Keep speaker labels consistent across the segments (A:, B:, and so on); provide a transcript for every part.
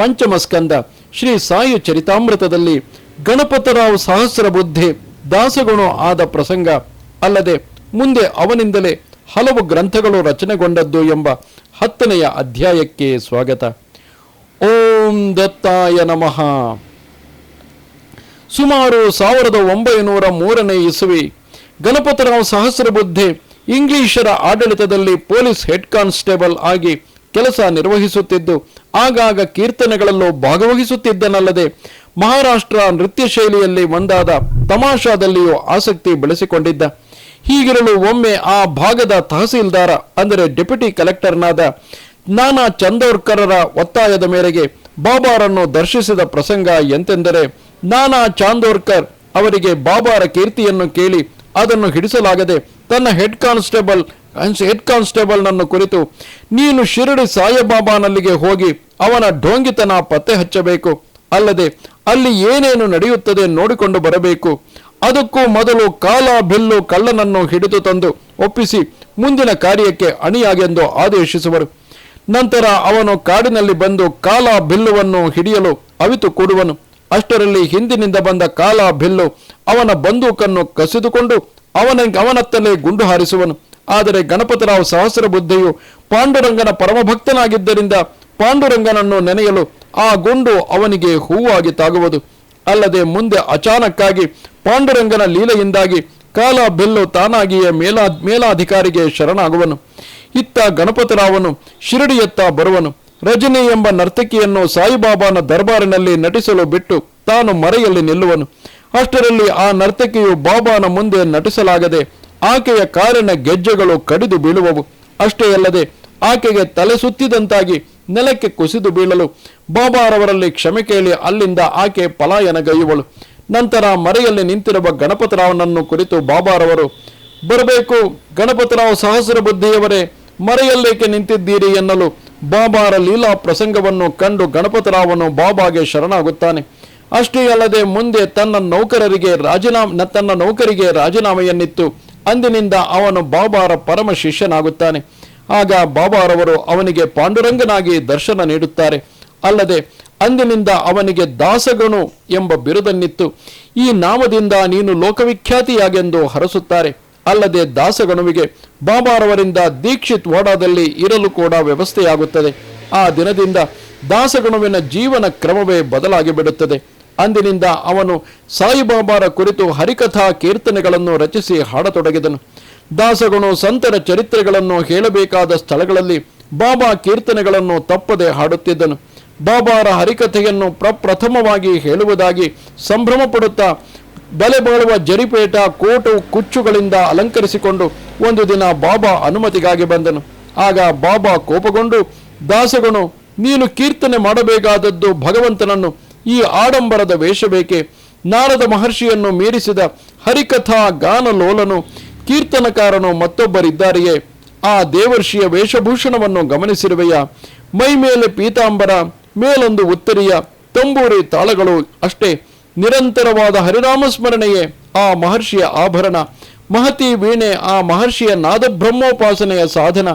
A: ಪಂಚಮ ಸ್ಕಂದ ಶ್ರೀ ಸಾಯಿ ಚರಿತಾಮೃತದಲ್ಲಿ ಗಣಪತರಾವ್ ಸಹಸ್ರ ಬುದ್ಧಿ ದಾಸಗುಣ ಆದ ಪ್ರಸಂಗ ಅಲ್ಲದೆ ಮುಂದೆ ಅವನಿಂದಲೇ ಹಲವು ಗ್ರಂಥಗಳು ರಚನೆಗೊಂಡದ್ದು ಎಂಬ ಹತ್ತನೆಯ ಅಧ್ಯಾಯಕ್ಕೆ ಸ್ವಾಗತ. ಓಂ ದತ್ತಾಯ ನಮಃ. ಸುಮಾರು ಸಾವಿರದ ಒಂಬೈನೂರ ಮೂರನೇ ಇಸುವಿ ಗಣಪತರಾವ್ ಸಹಸ್ರಬುದ್ಧಿ ಇಂಗ್ಲಿಷರ ಆಡಳಿತದಲ್ಲಿ ಪೊಲೀಸ್ ಹೆಡ್ ಕಾನ್ಸ್ಟೇಬಲ್ ಆಗಿ ಕೆಲಸ ನಿರ್ವಹಿಸುತ್ತಿದ್ದು, ಆಗಾಗ ಕೀರ್ತನೆಗಳಲ್ಲೂ ಭಾಗವಹಿಸುತ್ತಿದ್ದನಲ್ಲದೆ, ಮಹಾರಾಷ್ಟ್ರ ನೃತ್ಯ ಶೈಲಿಯಲ್ಲಿ ಒಂದಾದ ತಮಾಷಾದಲ್ಲಿಯೂ ಆಸಕ್ತಿ ಬೆಳೆಸಿಕೊಂಡಿದ್ದ. ಹೀಗಿರಲು ಒಮ್ಮೆ ಆ ಭಾಗದ ತಹಸೀಲ್ದಾರ, ಅಂದರೆ ಡೆಪ್ಯೂಟಿ ಕಲೆಕ್ಟರ್ನಾದ ನಾನಾ ಚಂದೋರ್ಕರರ ಒತ್ತಾಯದ ಮೇರೆಗೆ ಬಾಬಾರನ್ನು ದರ್ಶಿಸಿದ ಪ್ರಸಂಗ ಎಂತೆಂದರೆ, ನಾನಾ ಚಾಂದೋರ್ಕರ್ ಅವರಿಗೆ ಬಾಬಾರ ಕೀರ್ತಿಯನ್ನು ಕೇಳಿ ಅದನ್ನು ಹಿಡಿಸಲಾಗದೆ ತನ್ನ ಹೆಡ್ ಕಾನ್ಸ್ಟೇಬಲ್ ಹೆಡ್ ಕಾನ್ಸ್ಟೇಬಲ್ನನ್ನು ಕುರಿತು ನೀನು ಶಿರಡಿ ಸಾಯಿಬಾಬಾನಲ್ಲಿಗೆ ಹೋಗಿ ಅವನ ಢೋಂಗಿತನ ಪತ್ತೆ ಹಚ್ಚಬೇಕು. ಅಲ್ಲದೆ ಅಲ್ಲಿ ಏನೇನು ನಡೆಯುತ್ತದೆ ನೋಡಿಕೊಂಡು ಬರಬೇಕು. ಅದಕ್ಕೂ ಮೊದಲು ಕಾಲ, ಬಿಲ್ಲು, ಕಳ್ಳನನ್ನು ಹಿಡಿದು ತಂದು ಒಪ್ಪಿಸಿ ಮುಂದಿನ ಕಾರ್ಯಕ್ಕೆ ಅಣಿಯಾಗೆಂದು ಆದೇಶಿಸುವರು. ನಂತರ ಅವನು ಕಾಡಿನಲ್ಲಿ ಬಂದು ಕಾಲ, ಬಿಲ್ಲುವನ್ನು ಹಿಡಿಯಲು ಅವಿತು ಕೂಡುವನು. ಅಷ್ಟರಲ್ಲಿ ಹಿಂದಿನಿಂದ ಬಂದ ಕಾಲ, ಬಿಲ್ಲು ಅವನ ಬಂದೂಕನ್ನು ಕಸಿದುಕೊಂಡು ಅವನ ಅವನತ್ತಲೇ ಗುಂಡು ಹಾರಿಸುವನು. ಆದರೆ ಗಣಪತರಾವ್ ಸಹಸ್ರ ಬುದ್ಧಿಯು ಪಾಂಡುರಂಗನ ಪರಮಭಕ್ತನಾಗಿದ್ದರಿಂದ ಪಾಂಡುರಂಗನನ್ನು ನೆನೆಯಲು ಆ ಗುಂಡು ಅವನಿಗೆ ಹೂವಾಗಿ ತಾಗುವುದು. ಅಲ್ಲದೆ ಮುಂದೆ ಅಚಾನಕ್ಕಾಗಿ ಪಾಂಡುರಂಗನ ಲೀಲೆಯಿಂದಾಗಿ ಕಾಲ ಬೆಲ್ಲು ತಾನಾಗಿಯೇ ಮೇಲಾ, ಮೇಲಾಧಿಕಾರಿಗೆ ಶರಣಾಗುವನು. ಇತ್ತ ಗಣಪತರಾವನು ಶಿರಡಿಯತ್ತ ಬರುವನು. ರಜನಿ ಎಂಬ ನರ್ತಕಿಯನ್ನು ಸಾಯಿಬಾಬಾನ ದರ್ಬಾರಿನಲ್ಲಿ ನಟಿಸಲು ಬಿಟ್ಟು ತಾನು ಮರೆಯಲ್ಲಿ ನಿಲ್ಲುವನು. ಅಷ್ಟರಲ್ಲಿ ಆ ನರ್ತಕಿಯು ಬಾಬಾನ ಮುಂದೆ ನಟಿಸಲಾಗದೆ ಆಕೆಯ ಕಾರಿನ ಗೆಜ್ಜೆಗಳು ಕಡಿದು ಬೀಳುವವು. ಅಷ್ಟೇ ಅಲ್ಲದೆ ಆಕೆಗೆ ತಲೆ ಸುತ್ತಿದಂತಾಗಿ ನೆಲಕ್ಕೆ ಕುಸಿದು ಬೀಳಲು ಬಾಬಾರವರಲ್ಲಿ ಕ್ಷಮೆ ಕೇಳಿ ಅಲ್ಲಿಂದ ಆಕೆ ಪಲಾಯನಗೈಯುವಳು. ನಂತರ ಮರೆಯಲ್ಲಿ ನಿಂತಿರುವ ಗಣಪತರಾವನನ್ನು ಕುರಿತು ಬಾಬಾರವರು, ಬರಬೇಕು, ಗಣಪತರಾವ್ ಸಹಸ್ರ ಬುದ್ಧಿಯವರೇ, ಮರೆಯಲ್ಲೇಕೆ ನಿಂತಿದ್ದೀರಿ ಎನ್ನಲು ಬಾಬಾರ ಲೀಲಾ ಪ್ರಸಂಗವನ್ನು ಕಂಡು ಗಣಪತರಾವನು ಬಾಬಾಗೆ ಶರಣಾಗುತ್ತಾನೆ. ಅಷ್ಟೇ ಅಲ್ಲದೆ ಮುಂದೆ ತನ್ನ ನೌಕರರಿಗೆ ರಾಜೀನಾಮೆ, ತನ್ನ ನೌಕರಿಗೆ ರಾಜೀನಾಮೆಯನ್ನಿತ್ತು ಅಂದಿನಿಂದ ಅವನು ಬಾಬಾರ ಪರಮ ಶಿಷ್ಯನಾಗುತ್ತಾನೆ ಆಗ ಬಾಬಾರವರು ಅವನಿಗೆ ಪಾಂಡುರಂಗನಾಗಿ ದರ್ಶನ ನೀಡುತ್ತಾರೆ. ಅಲ್ಲದೆ ಅಂದಿನಿಂದ ಅವನಿಗೆ ದಾಸಗಣು ಎಂಬ ಬಿರುದನ್ನಿತ್ತು. ಈ ನಾಮದಿಂದ ನೀನು ಲೋಕವಿಖ್ಯಾತಿಯಾಗೆಂದು ಹರಸುತ್ತಾರೆ. ಅಲ್ಲದೆ ದಾಸಗಣುವಿಗೆ ಬಾಬಾರವರಿಂದ ದೀಕ್ಷಿತ್ ವಾಡಾದಲ್ಲಿ ಇರಲು ಕೂಡ ವ್ಯವಸ್ಥೆಯಾಗುತ್ತದೆ. ಆ ದಿನದಿಂದ ದಾಸಗಣುವಿನ ಜೀವನ ಕ್ರಮವೇ ಬದಲಾಗಿ ಬಿಡುತ್ತದೆ ಅಂದಿನಿಂದ ಅವನು ಸಾಯಿಬಾಬಾರ ಕುರಿತು ಹರಿಕಥಾ ಕೀರ್ತನೆಗಳನ್ನು ರಚಿಸಿ ಹಾಡತೊಡಗಿದನು. ದಾಸಗುಣು ಸಂತರ ಚರಿತ್ರೆಗಳನ್ನು ಹೇಳಬೇಕಾದ ಸ್ಥಳಗಳಲ್ಲಿ ಬಾಬಾ ಕೀರ್ತನೆಗಳನ್ನು ತಪ್ಪದೆ ಹಾಡುತ್ತಿದ್ದನು. ಬಾಬಾರ ಹರಿಕಥೆಯನ್ನು ಪ್ರಪ್ರಥಮವಾಗಿ ಹೇಳುವುದಾಗಿ ಸಂಭ್ರಮ ಪಡುತ್ತಾ ಬೆಲೆ ಬಾಳುವ ಜರಿಪೇಟ ಕೋಟು ಕುಚ್ಚುಗಳಿಂದ ಅಲಂಕರಿಸಿಕೊಂಡು ಒಂದು ದಿನ ಬಾಬಾ ಅನುಮತಿಗಾಗಿ ಬಂದನು. ಆಗ ಬಾಬಾ ಕೋಪಗೊಂಡು, ದಾಸಗುಣು, ನೀನು ಕೀರ್ತನೆ ಮಾಡಬೇಕಾದದ್ದು ಭಗವಂತನನ್ನು ಈ ಆಡಂಬರದ ವೇಷ ಬೇಕೆ ನಾರದ ಮಹರ್ಷಿಯನ್ನು ಮೀರಿಸಿದ ಹರಿಕಥಾ ಗಾನಲೋಲನು ಕೀರ್ತನಕಾರನು ಮತ್ತೊಬ್ಬರಿದ್ದಾರೆಯೇ. ಆ ದೇವರ್ಷಿಯ ವೇಷಭೂಷಣವನ್ನು ಗಮನಿಸಿರುವೆಯ. ಮೈ ಮೇಲೆ ಪೀತಾಂಬರ, ಮೇಲೊಂದು ಉತ್ತರಿಯ, ತಂಬೂರಿ ತಾಳಗಳು ಅಷ್ಟೇ. ನಿರಂತರವಾದ ಹರಿರಾಮ ಸ್ಮರಣೆಯೇ ಆ ಮಹರ್ಷಿಯ ಆಭರಣ. ಮಹತಿ ವೀಣೆ ಆ ಮಹರ್ಷಿಯ ನಾದಬ್ರಹ್ಮೋಪಾಸನೆಯ ಸಾಧನ.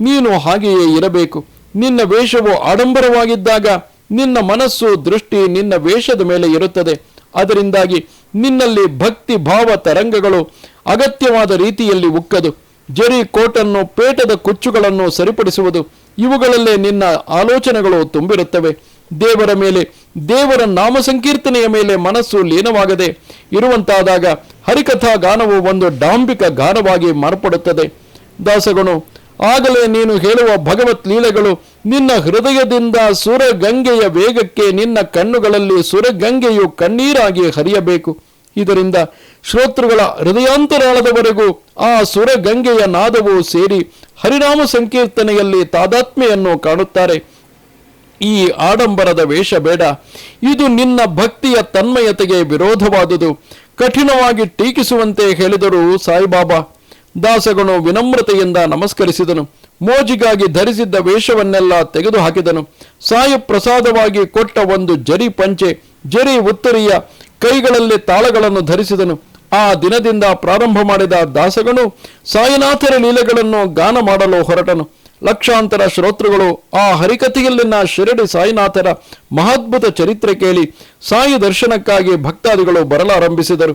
A: ನೀನು ಹಾಗೆಯೇ ಇರಬೇಕು. ನಿನ್ನ ವೇಷವು ಆಡಂಬರವಾಗಿದ್ದಾಗ ನಿನ್ನ ಮನಸ್ಸು, ದೃಷ್ಟಿ ನಿನ್ನ ವೇಷದ ಮೇಲೆ ಇರುತ್ತದೆ. ಅದರಿಂದಾಗಿ ನಿನ್ನಲ್ಲಿ ಭಕ್ತಿ, ಭಾವ, ತರಂಗಗಳು ಅಗತ್ಯವಾದ ರೀತಿಯಲ್ಲಿ ಉಕ್ಕದು. ಜರಿ ಕೋಟನ್ನು, ಪೇಟದ ಕುಚ್ಚುಗಳನ್ನು ಸರಿಪಡಿಸುವುದು. ಇವುಗಳಲ್ಲೇ ನಿನ್ನ ಆಲೋಚನೆಗಳು ತುಂಬಿರುತ್ತವೆ. ದೇವರ ಮೇಲೆ, ದೇವರ ನಾಮ ಸಂಕೀರ್ತನೆಯ ಮೇಲೆ ಮನಸ್ಸು ಲೀನವಾಗದೆ ಇರುವಂತಾದಾಗ ಹರಿಕಥಾ ಗಾನವು ಒಂದು ಡಾಂಬಿಕ ಗಾನವಾಗಿ ಮಾರ್ಪಡುತ್ತದೆ. ದಾಸಗಣು, ಆಗಲೇ ನೀನು ಹೇಳುವ ಭಗವತ್ ಲೀಲೆಗಳು ನಿನ್ನ ಹೃದಯದಿಂದ ಸುರಗಂಗೆಯ ವೇಗಕ್ಕೆ ನಿನ್ನ ಕಣ್ಣುಗಳಲ್ಲಿ ಸುರಗಂಗೆಯು ಕಣ್ಣೀರಾಗಿ ಹರಿಯಬೇಕು. ಇದರಿಂದ ಶ್ರೋತೃಗಳ ಹೃದಯಾಂತರಾಳದವರೆಗೂ ಆ ಸುರಗಂಗೆಯ ನಾದವು ಸೇರಿ ಹರಿನಾಮ ಸಂಕೀರ್ತನೆಯಲ್ಲಿ ತಾದಾತ್ಮೆಯನ್ನು ಕಾಣುತ್ತಾರೆ. ಈ ಆಡಂಬರದ ವೇಷ ಬೇಡ. ಇದು ನಿನ್ನ ಭಕ್ತಿಯ ತನ್ಮಯತೆಗೆ ವಿರೋಧವಾದುದು. ಕಠಿಣವಾಗಿ ಟೀಕಿಸುವಂತೆ ಹೇಳಿದರು ಸಾಯಿಬಾಬಾ. ದಾಸಗನು ವಿನಮ್ರತೆಯಿಂದ ನಮಸ್ಕರಿಸಿದನು. ಮೋಜಿಗಾಗಿ ಧರಿಸಿದ್ದ ವೇಷವನ್ನೆಲ್ಲ ತೆಗೆದು ಹಾಕಿದನು ಸಾಯಿ ಪ್ರಸಾದವಾಗಿ ಕೊಟ್ಟ ಒಂದು ಜರಿ ಪಂಚೆ, ಜರಿ ಉತ್ತರಿಯ ಕೈಗಳಲ್ಲಿ ತಾಳಗಳನ್ನು ಧರಿಸಿದನು. ಆ ದಿನದಿಂದ ಪ್ರಾರಂಭ ಮಾಡಿದ ದಾಸಗನು ಸಾಯಿನಾಥರ ಲೀಲೆಗಳನ್ನು ಗಾನ ಮಾಡಲು ಹೊರಟನು. ಲಕ್ಷಾಂತರ ಶ್ರೋತೃಗಳು ಆ ಹರಿಕಥೆಯಲ್ಲಿನ ಶಿರಡಿ ಸಾಯಿನಾಥರ ಮಹಾದ್ಭುತ ಚರಿತ್ರೆ ಕೇಳಿ ಸಾಯಿ ದರ್ಶನಕ್ಕಾಗಿ ಭಕ್ತಾದಿಗಳು ಬರಲಾರಂಭಿಸಿದರು.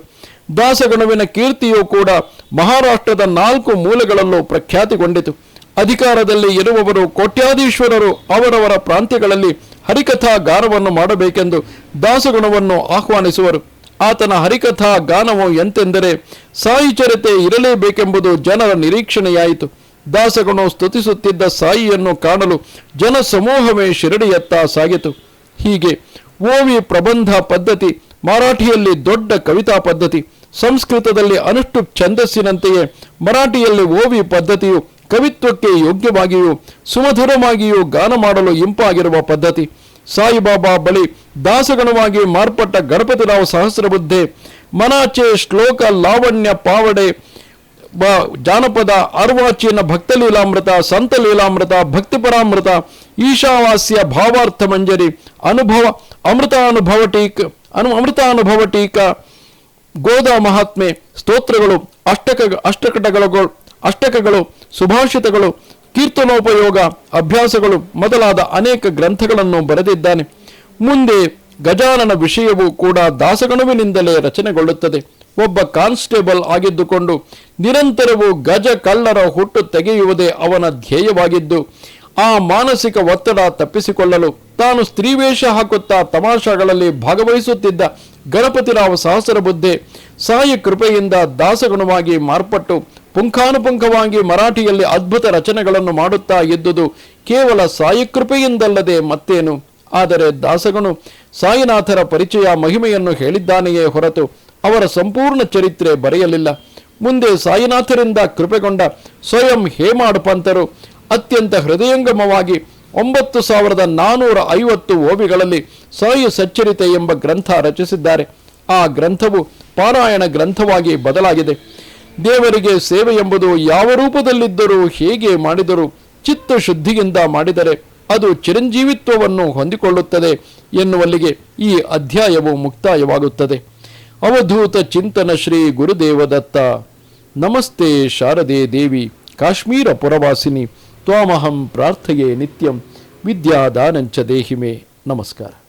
A: ದಾಸಗಣುವಿನ ಕೀರ್ತಿಯು ಕೂಡ ಮಹಾರಾಷ್ಟ್ರದ ನಾಲ್ಕು ಮೂಲೆಗಳಲ್ಲೂ ಪ್ರಖ್ಯಾತಿಗೊಂಡಿತು. ಅಧಿಕಾರದಲ್ಲಿ ಇರುವವರು ಕೋಟ್ಯಾಧೀಶ್ವರರು ಅವರವರ ಪ್ರಾಂತ್ಯಗಳಲ್ಲಿ ಹರಿಕಥಾ ಗಾನವನ್ನು ಮಾಡಬೇಕೆಂದು ದಾಸಗುಣವನ್ನು ಆಹ್ವಾನಿಸುವರು. ಆತನ ಹರಿಕಥಾ ಗಾನವು ಎಂತೆಂದರೆ, ಸಾಯಿ ಚರಿತೆ ಇರಲೇಬೇಕೆಂಬುದು ಜನರ ನಿರೀಕ್ಷಣೆಯಾಯಿತು. ದಾಸಗುಣವು ಸ್ತುತಿಸುತ್ತಿದ್ದ ಸಾಯಿಯನ್ನು ಕಾಣಲು ಜನ ಸಮೂಹವೇ ಶಿರಡಿಯತ್ತ ಸಾಗಿತು. ಹೀಗೆ ಓವಿ ಪ್ರಬಂಧ ಪದ್ಧತಿ, ಮರಾಠಿಯಲ್ಲಿ ದೊಡ್ಡ ಕವಿತಾ ಪದ್ಧತಿ, ಸಂಸ್ಕೃತದಲ್ಲಿ ಅನುಷ್ಟು ಛಂದಸ್ಸಿನಂತೆಯೇ ಮರಾಠಿಯಲ್ಲಿ ಓವಿ ಪದ್ಧತಿಯು ಕವಿತ್ವಕ್ಕೆ ಯೋಗ್ಯವಾಗಿಯೂ ಸುಮಧುರವಾಗಿಯೂ ಗಾನ ಮಾಡಲು ಇಂಪಾಗಿರುವ ಪದ್ಧತಿ. ಸಾಯಿಬಾಬಾ ಬಳಿ ದಾಸಗಣವಾಗಿ ಮಾರ್ಪಟ್ಟ ಗಣಪತಿರಾವ್ ಸಹಸ್ರಬುದ್ಧೆ, ಮನಾಚೆ ಶ್ಲೋಕ ಲಾವಣ್ಯ ಪಾವಡೆ ಜಾನಪದ ಅರ್ವಾಚೀನ ಭಕ್ತಲೀಲಾಮೃತ ಸಂತ ಲೀಲಾಮೃತ ಭಕ್ತಿಪರಾಮೃತ, ಈಶಾವಾಸ್ಯ ಭಾವಾರ್ಥ ಮಂಜರಿ, ಅನುಭವ, ಅಮೃತಾನುಭವ ಟೀಕ, ಅನು ಅಮೃತಾನುಭವ ಟೀಕ, ಗೋದ ಮಹಾತ್ಮೆ ಸ್ತೋತ್ರಗಳು, ಅಷ್ಟಕ ಅಷ್ಟಕಟಗಳು ಅಷ್ಟಕಗಳು, ಸುಭಾಷಿತಗಳು, ಕೀರ್ತನೋಪಯೋಗ ಅಭ್ಯಾಸಗಳು ಮೊದಲಾದ ಅನೇಕ ಗ್ರಂಥಗಳನ್ನು ಬರೆದಿದ್ದಾನೆ. ಮುಂದೆ ಗಜಾನನ ವಿಷಯವೂ ಕೂಡ ದಾಸಗಣುವಿನಿಂದಲೇ ರಚನೆಗೊಳ್ಳುತ್ತದೆ. ಒಬ್ಬ ಕಾನ್ಸ್ಟೇಬಲ್ ಆಗಿದ್ದುಕೊಂಡು ನಿರಂತರವೂ ಗಜ ಕಳ್ಳರ ಹುಟ್ಟು ತೆಗೆಯುವುದೇ ಅವನ ಧ್ಯೇಯವಾಗಿದ್ದು, ಆ ಮಾನಸಿಕ ಒತ್ತಡ ತಪ್ಪಿಸಿಕೊಳ್ಳಲು ತಾನು ಸ್ತ್ರೀವೇಷ ಹಾಕುತ್ತಾ ತಮಾಷಾಗಳಲ್ಲಿ ಭಾಗವಹಿಸುತ್ತಿದ್ದ ಗಣಪತಿರಾವ್ ಸಹಸ್ರ ಬುದ್ಧೆ ಸಾಯಿ ಕೃಪೆಯಿಂದ ದಾಸಗುಣವಾಗಿ ಮಾರ್ಪಟ್ಟು ಪುಂಖಾನುಪುಂಖವಾಗಿ ಮರಾಠಿಯಲ್ಲಿ ಅದ್ಭುತ ರಚನೆಗಳನ್ನು ಮಾಡುತ್ತಾ ಇದ್ದುದು ಕೇವಲ ಸಾಯಿಕೃಪೆಯಿಂದಲ್ಲದೆ ಮತ್ತೇನು? ಆದರೆ ದಾಸಗನು ಸಾಯಿನಾಥರ ಪರಿಚಯ ಮಹಿಮೆಯನ್ನು ಹೇಳಿದ್ದಾನೆಯೇ ಹೊರತು ಅವರ ಸಂಪೂರ್ಣ ಚರಿತ್ರೆ ಬರೆಯಲಿಲ್ಲ. ಮುಂದೆ ಸಾಯಿನಾಥರಿಂದ ಕೃಪೆಗೊಂಡ ಸ್ವಯಂ ಹೇಮಾಡ್ ಪಂತರು ಅತ್ಯಂತ ಹೃದಯಂಗಮವಾಗಿ ಒಂಬತ್ತು ಸಾವಿರದ ನಾನೂರ ಐವತ್ತು ಓವಿಗಳಲ್ಲಿ ಸಾಯಿ ಸಚ್ಚರಿತೆ ಎಂಬ ಗ್ರಂಥ ರಚಿಸಿದ್ದಾರೆ. ಆ ಗ್ರಂಥವು ಪಾರಾಯಣ ಗ್ರಂಥವಾಗಿ ಬದಲಾಗಿದೆ. ದೇವರಿಗೆ ಸೇವೆ ಎಂಬುದು ಯಾವ ರೂಪದಲ್ಲಿದ್ದರೂ ಹೇಗೆ ಮಾಡಿದರೂ ಚಿತ್ತ ಶುದ್ಧಿಯಿಂದ ಮಾಡಿದರೆ ಅದು ಚಿರಂಜೀವಿತ್ವವನ್ನು ಹೊಂದಿಕೊಳ್ಳುತ್ತದೆ ಎನ್ನುವಲ್ಲಿಗೆ ಈ ಅಧ್ಯಾಯವು ಮುಕ್ತಾಯವಾಗುತ್ತದೆ. ಅವಧೂತ ಚಿಂತನ ಶ್ರೀ ಗುರುದೇವದತ್ತ. ನಮಸ್ತೆ ಶಾರದೆ ದೇವಿ, ಕಾಶ್ಮೀರ ಪುರವಾಸಿನಿ, ತ್ವಾಮಹಂ ಪ್ರಾರ್ಥೆಯೇ ನಿತ್ಯಂ, ವಿದ್ಯಾದಾನಂಚ ದೇಹಿಮೆ. ನಮಸ್ಕಾರ.